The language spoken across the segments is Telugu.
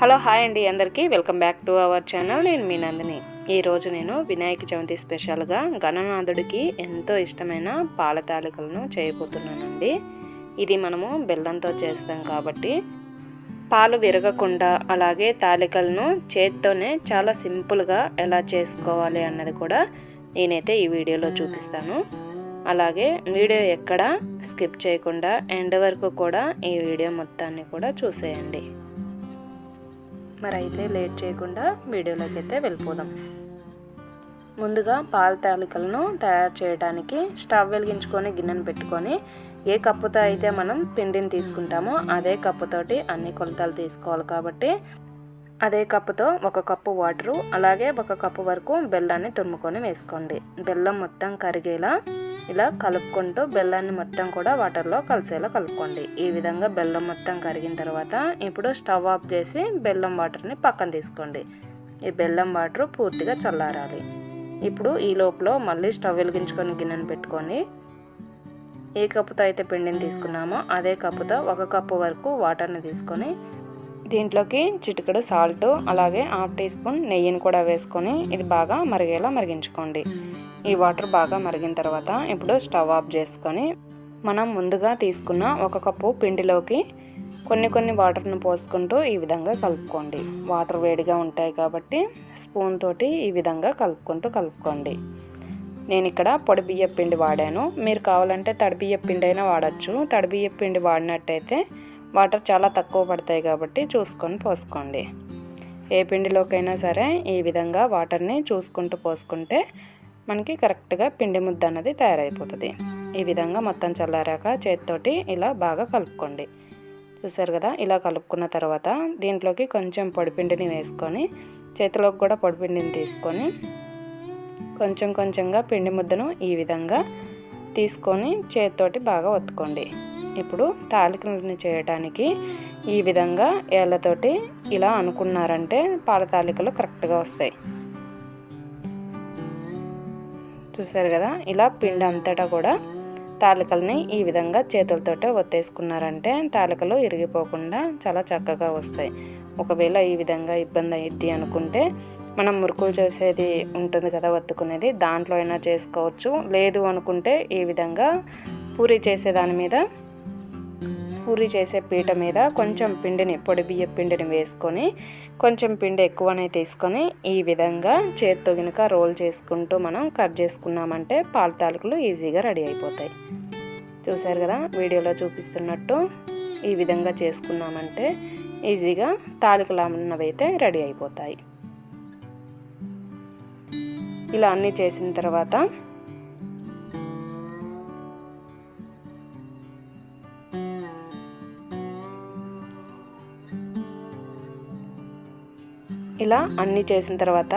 హలో హాయ్ అండి అందరికీ. Welcome back to our channel. నేను మీ నందిని. ఈరోజు నేను వినాయక చవితి స్పెషల్గా గణనాథుడికి ఎంతో ఇష్టమైన పాల తాలికలను చేయబోతున్నానండి. ఇది మనము బెల్లంతో చేస్తాం కాబట్టి పాలు విరగకుండా అలాగే తాలికలను చేత్తోనే చాలా సింపుల్గా ఎలా చేసుకోవాలి అన్నది కూడా నేనైతే ఈ వీడియోలో చూపిస్తాను. అలాగే వీడియో ఎక్కడ స్కిప్ చేయకుండా ఎండ్ వరకు కూడా ఈ వీడియో మొత్తాన్ని కూడా చూసేయండి. మరి అయితే లేట్ చేయకుండా వీడియోలోకి అయితే వెళ్ళిపోదాం. ముందుగా పాల తాలికలను తయారు చేయడానికి స్టవ్ వెలిగించుకొని గిన్నెను పెట్టుకొని ఏ కప్పుతో అయితే మనం పిండిని తీసుకుంటామో అదే కప్పుతోటి అన్ని కొలతలు తీసుకోవాలి కాబట్టి అదే కప్పుతో ఒక కప్పు వాటరు అలాగే ఒక కప్పు వరకు బెల్లాన్ని తురుముకొని వేసుకోండి. బెల్లం మొత్తం కరిగేలా ఇలా కలుపుకుంటూ బెల్లాన్ని మొత్తం కూడా వాటర్లో కలిసేలా కలుపుకోండి. ఈ విధంగా బెల్లం మొత్తం కరిగిన తర్వాత ఇప్పుడు స్టవ్ ఆఫ్ చేసి బెల్లం వాటర్ని పక్కన తీసుకోండి. ఈ బెల్లం వాటర్ పూర్తిగా చల్లారాలి. ఇప్పుడు ఈ లోపల మళ్ళీ స్టవ్ వెలిగించుకొని గిన్నెను పెట్టుకొని ఏ కప్పుతో అయితే పిండిని తీసుకున్నామో అదే కప్పుతో ఒక కప్పు వరకు వాటర్ని తీసుకొని దీంట్లోకి చిటికెడు సాల్ట్ అలాగే హాఫ్ టీ స్పూన్ నెయ్యిని కూడా వేసుకొని ఇది బాగా మరిగేలా మరిగించుకోండి. ఈ వాటర్ బాగా మరిగిన తర్వాత ఇప్పుడు స్టవ్ ఆఫ్ చేసుకొని మనం ముందుగా తీసుకున్న ఒక కప్పు పిండిలోకి కొన్ని కొన్ని వాటర్ను పోసుకుంటూ ఈ విధంగా కలుపుకోండి. వాటర్ వేడిగా ఉంటాయి కాబట్టి స్పూన్ తోటి ఈ విధంగా కలుపుకుంటూ కలుపుకోండి. నేను ఇక్కడ పొడి బియ్య పిండి వాడాను. మీరు కావాలంటే తడి బియ్య పిండి అయినా వాడచ్చు. తడి బియ్య పిండి వాడినట్టయితే వాటర్ చాలా తక్కువ పడతాయి కాబట్టి చూసుకొని పోసుకోండి. ఏ పిండిలోకైనా సరే ఈ విధంగా వాటర్ని చూసుకుంటూ పోసుకుంటే మనకి కరెక్ట్గా పిండి ముద్ద అన్నది తయారైపోతుంది. ఈ విధంగా మొత్తం చల్లారాక చేతితోటి ఇలా బాగా కలుపుకోండి. చూసారు కదా ఇలా కలుపుకున్న తర్వాత దీంట్లోకి కొంచెం పొడిపిండిని వేసుకొని చేతిలోకి కూడా పొడిపిండిని తీసుకొని కొంచెం కొంచెంగా పిండి ముద్దను ఈ విధంగా తీసుకొని చేతితోటి బాగా ఒత్తుకోండి. ఇప్పుడు తాలికలను చేయడానికి ఈ విధంగా ఏళ్ళతోటి ఇలా అనుకున్నారంటే పాల తాలికలు కరెక్ట్గా వస్తాయి. చూసారు కదా? ఇలా పిండి అంతటా కూడా తాలికల్ని ఈ విధంగా చేతులతోటే ఒత్తేసుకున్నారంటే తాలికలు ఇరిగిపోకుండా చాలా చక్కగా వస్తాయి. ఒకవేళ ఈ విధంగా ఇబ్బంది అయ్యిద్ది అనుకుంటే మనం మురుకులు చేసేది ఉంటుంది కదా వత్తుకునేది. దాంట్లో అయినా చేసుకోవచ్చు. లేదు అనుకుంటే ఈ విధంగా పూరి చేసే దాని మీద పూరి చేసే పీట మీద కొంచెం పిండిని పొడి బియ్య పిండిని వేసుకొని కొంచెం పిండి ఎక్కువనే తీసుకొని ఈ విధంగా చేత్తో కనుక రోల్ చేసుకుంటూ మనం కట్ చేసుకున్నామంటే పాల తాలకులు ఈజీగా రెడీ అయిపోతాయి. చూసారు కదా వీడియోలో చూపిస్తున్నట్టు ఈ విధంగా చేసుకున్నామంటే ఈజీగా తాలికలు అన్నవైతే రెడీ అయిపోతాయి. ఇలా అన్నీ చేసిన తర్వాత ఇలా అన్నీ చేసిన తర్వాత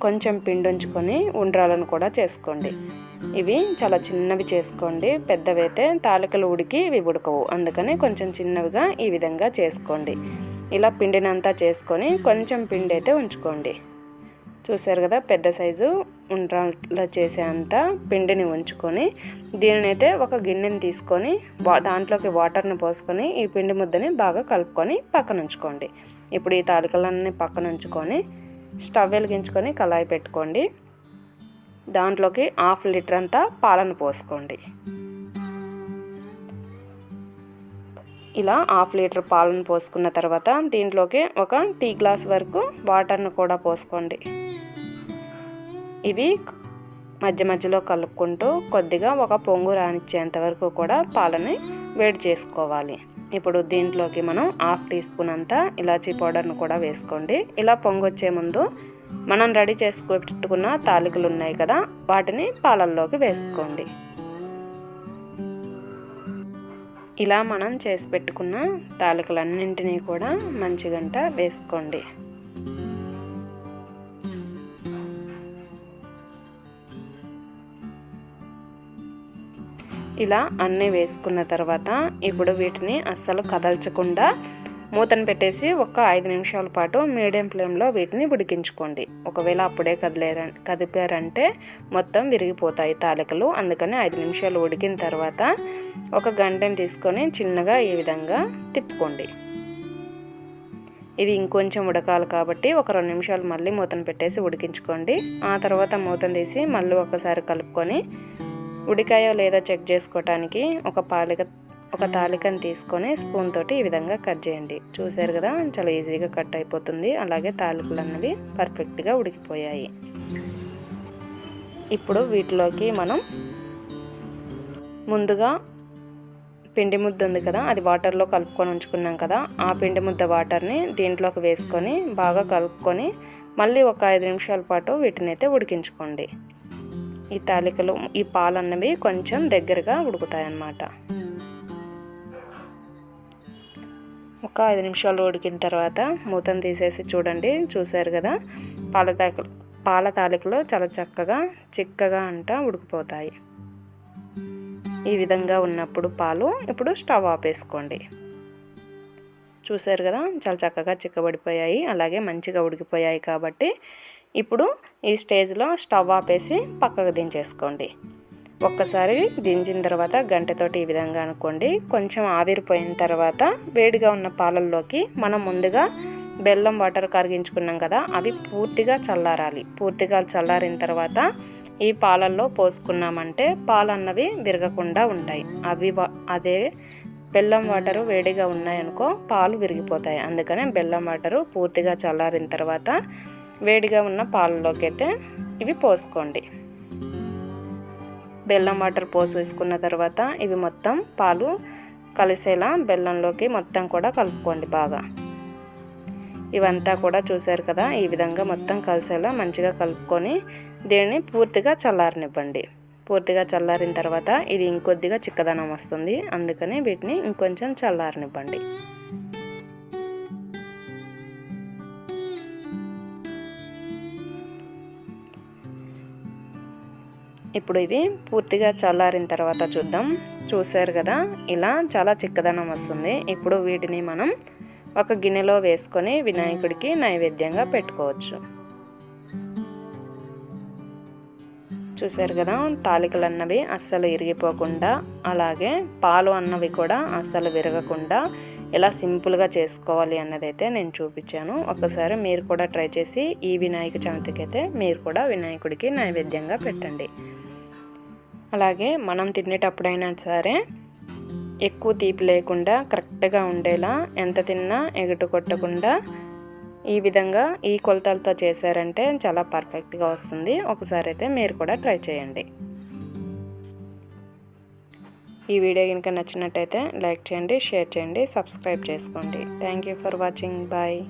కొంచెం పిండి ఉంచుకొని ఉండ్రాలను కూడా చేసుకోండి. ఇవి చాలా చిన్నవి చేసుకోండి. పెద్దవైతే తాలికలు ఉడికి ఇవి ఉడకవు. అందుకని కొంచెం చిన్నవిగా ఈ విధంగా చేసుకోండి. ఇలా పిండినంతా చేసుకొని కొంచెం పిండి అయితే ఉంచుకోండి. చూసారు కదా పెద్ద సైజు ఉండ్రాల చేసే అంత పిండిని ఉంచుకొని దీనినైతే ఒక గిన్నెని తీసుకొని దాంట్లోకి వాటర్ని పోసుకొని ఈ పిండి ముద్దని బాగా కలుపుకొని పక్కన ఉంచుకోండి. ఇప్పుడు ఈ తాలికలన్నీ పక్కన ఉంచుకొని స్టవ్ వెలిగించుకొని కళాయి పెట్టుకోండి. దాంట్లోకి హాఫ్ లీటర్ అంతా పాలను పోసుకోండి. ఇలా హాఫ్ లీటర్ పాలను పోసుకున్న తర్వాత దీంట్లోకి ఒక టీ గ్లాస్ వరకు వాటర్ను కూడా పోసుకోండి. ఇవి మధ్య మధ్యలో కలుపుకుంటూ కొద్దిగా ఒక పొంగు రానిచ్చేంత వరకు కూడా పాలని వేడి చేసుకోవాలి. ఇప్పుడు దీంట్లోకి మనం హాఫ్ టీ స్పూన్ అంతా ఇలాచీ పౌడర్ను కూడా వేసుకోండి. ఇలా పొంగొచ్చే ముందు మనం రెడీ పెట్టుకున్న తాలికలు ఉన్నాయి కదా వాటిని పాలల్లోకి వేసుకోండి. ఇలా మనం చేసి పెట్టుకున్న తాలికలన్నింటినీ కూడా మంచిగంట వేసుకోండి. ఇలా అన్నీ వేసుకున్న తర్వాత ఇప్పుడు వీటిని అస్సలు కదల్చకుండా మూతను పెట్టేసి ఒక ఐదు నిమిషాల పాటు మీడియం ఫ్లేమ్లో వీటిని ఉడికించుకోండి. ఒకవేళ అప్పుడే కదిలేర కదిపారంటే మొత్తం విరిగిపోతాయి తాలికలు. అందుకని ఐదు నిమిషాలు ఉడికిన తర్వాత ఒక గంటని తీసుకొని చిన్నగా ఈ విధంగా తిప్పుకోండి. ఇవి ఇంకొంచెం ఉడకాలి కాబట్టి ఒక రెండు నిమిషాలు మళ్ళీ మూతను పెట్టేసి ఉడికించుకోండి. ఆ తర్వాత మూతను తీసి మళ్ళీ ఒకసారి కలుపుకొని ఉడికాయో లేదో చెక్ చేసుకోవటానికి ఒక పాలిక ఒక తాలికను తీసుకొని స్పూన్ తోటి ఈ విధంగా కట్ చేయండి. చూసారు కదా చాలా ఈజీగా కట్ అయిపోతుంది. అలాగే తాలికలు అన్నవి పర్ఫెక్ట్గా ఉడికిపోయాయి. ఇప్పుడు వీటిలోకి మనం ముందుగా పిండి ముద్ద ఉంది కదా అది వాటర్లో కలుపుకొని ఉంచుకున్నాం కదా ఆ పిండి ముద్ద వాటర్ని దీంట్లోకి వేసుకొని బాగా కలుపుకొని మళ్ళీ ఒక ఐదు నిమిషాల పాటు వీటిని అయితే ఉడికించుకోండి. ఈ తాలికలు ఈ పాలు అన్నవి కొంచెం దగ్గరగా ఉడుకుతాయి అన్నమాట ఒక ఐదు నిమిషాలు ఉడికిన తర్వాత మూతను తీసేసి చూడండి చూశారు కదా? పాల తాలికలు పాల తాలికలు చాలా చక్కగా చిక్కగా అంట ఉడికిపోతాయి. ఈ విధంగా ఉన్నప్పుడు పాలు ఇప్పుడు స్టవ్ ఆపేసుకోండి. చూశారు కదా? చాలా చక్కగా చిక్కబడిపోయాయి అలాగే మంచిగా ఉడికిపోయాయి కాబట్టి ఇప్పుడు ఈ స్టేజ్లో స్టవ్ ఆపేసి పక్కకు దించేసుకోండి. ఒక్కసారి దించిన తర్వాత గంటతోటి ఈ విధంగా అనుకోండి. కొంచెం ఆవిరిపోయిన తర్వాత వేడిగా ఉన్న పాలల్లోకి మనం ముందుగా బెల్లం వాటర్ కరిగించుకున్నాం కదా అవి పూర్తిగా చల్లారాలి. పూర్తిగా చల్లారిన తర్వాత ఈ పాలల్లో పోసుకున్నామంటే పాలు అన్నవి విరగకుండా ఉంటాయి. అవి అదే బెల్లం వాటరు వేడిగా ఉన్నాయనుకో పాలు విరిగిపోతాయి. అందుకనే బెల్లం వాటరు పూర్తిగా చల్లారిన తర్వాత వేడిగా ఉన్న పాలలోకి అయితే ఇవి పోసుకోండి. బెల్లం వాటర్ పోసి వేసుకున్న తర్వాత ఇవి మొత్తం పాలు కలిసేలా బెల్లంలోకి మొత్తం కూడా కలుపుకోండి బాగా. ఇవంతా కూడా చూశారు కదా ఈ విధంగా మొత్తం కలిసేలా మంచిగా కలుపుకొని దీనిని పూర్తిగా చల్లారనివ్వండి. పూర్తిగా చల్లారిన తర్వాత ఇది ఇంకొద్దిగా చిక్కదనం వస్తుంది అందుకని వీటిని ఇంకొంచెం చల్లారనివ్వండి. ఇప్పుడు ఇవి పూర్తిగా చల్లారిన తర్వాత చూద్దాం. చూసారు కదా ఇలా చాలా చిక్కదనం వస్తుంది. ఇప్పుడు వీటిని మనం ఒక గిన్నెలో వేసుకొని వినాయకుడికి నైవేద్యంగా పెట్టుకోవచ్చు. చూసారు కదా తాలికలు అన్నవి అస్సలు ఇరిగిపోకుండా అలాగే పాలు అన్నవి కూడా అస్సలు విరగకుండా ఎలా సింపుల్గా చేసుకోవాలి అన్నదైతే నేను చూపించాను. ఒకసారి మీరు కూడా ట్రై చేసి ఈ వినాయక చవితికి అయితే మీరు కూడా వినాయకుడికి నైవేద్యంగా పెట్టండి. అలాగే మనం తినేటప్పుడైనా సరే ఎక్కువ తీపి లేకుండా కరెక్ట్గా ఉండేలా ఎంత తిన్నా ఎగటు కొట్టకుండా ఈ విధంగా ఈ కొలతలతో చేశారంటే చాలా పర్ఫెక్ట్గా వస్తుంది. ఒకసారి అయితే మీరు కూడా ట్రై చేయండి. ఈ వీడియో కనుక నచ్చినట్టయితే లైక్ చేయండి షేర్ చేయండి సబ్స్క్రైబ్ చేసుకోండి. Thank you for watching. Bye.